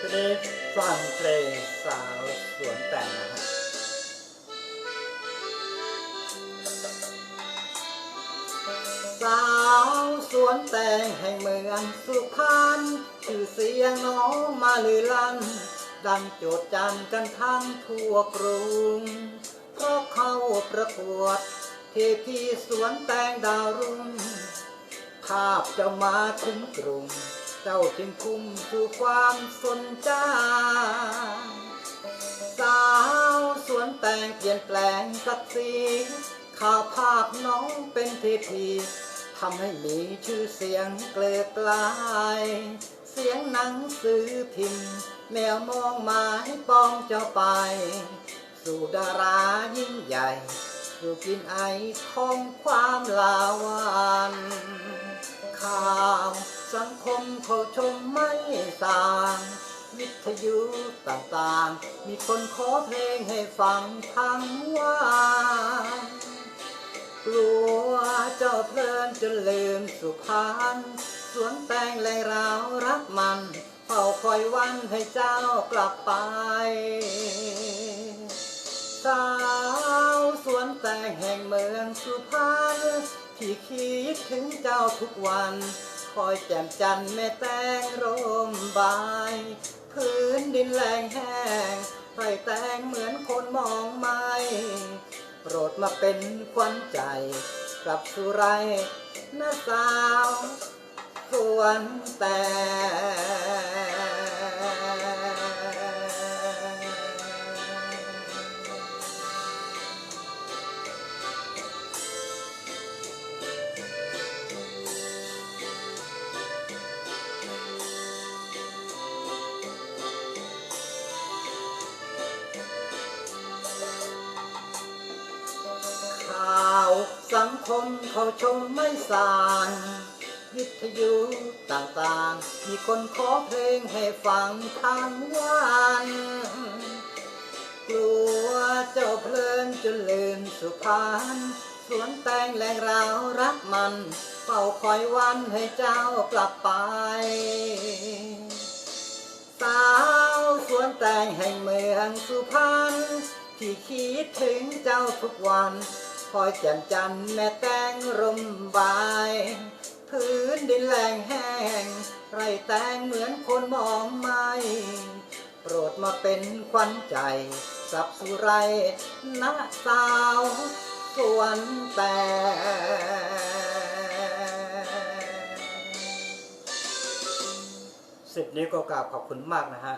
ทีนี้ฟังเพลงสาวสวนแต่งนะฮะสาวสวนแต่งแห่งเมืองสุพรรณชื่อเสียงน้องมาลือลั่น ดังโจดจันกันทั้งทั่วกรุง เพราะเข้าประกวด เทพีสวนแตงดาวรุ่งภาพจ้ามาถึงกรุง จ้าจึงพุ่งสู่ความสนใจสาวสวนแต่งเปลี่ยนแปลงสักสีข่าวภาพน้องเป็นเทพีทำให้มีชื่อเสียงเกลือกลาย เสียงหนังสือพิมพ์ แมวมองมายปองเจ้าไป สู่ดารายิ่งใหญ่ สู่กินไอของความลาวันข่าว สังคมเขาชมไม่ต่าง วิทยุต่างๆ มีคนขอเพลงให้ฟังทั้งวันกลัวเจ้าเพลินจนลืมสุพรรณสวนแตงแหล่งราวรักมันเฝ้าคอยวันให้เจ้ากลับไปสาวสวนแตงแห่งเมืองสุพรรณที่คิดถึงเจ้าทุกวัน อยแจ่มจันทร์แม่แตงร่มบาย พื้นดินแหลงแห้งไฟแตงเหมือนคนมองไม่โปรดมาเป็นควันใจกลับสุไรนะสาวสวนแตง สังคมเขาชมไม่สางวิทยุต่างๆ มีคนขอเพลงให้ฟังทั้งวันกลัวเจ้าเพลินจนลืมสุพรรณสวนแตงแหลงราวรักมันเฝ้าคอยวันให้เจ้ากลับไป สาวสวนแตงแห่งเมืองสุพรรณที่คิดถึงเจ้าทุกวัน คอยแจ่มจันแม่แตงร่มบาย พื้นดินแหลงแห้ง ไรแตงเหมือนคนมองไม่โปรดมาเป็นควันใจกลับสุไรนะสาวสวนแต่สิบนี้ก็กราบขอบคุณมากนะฮะ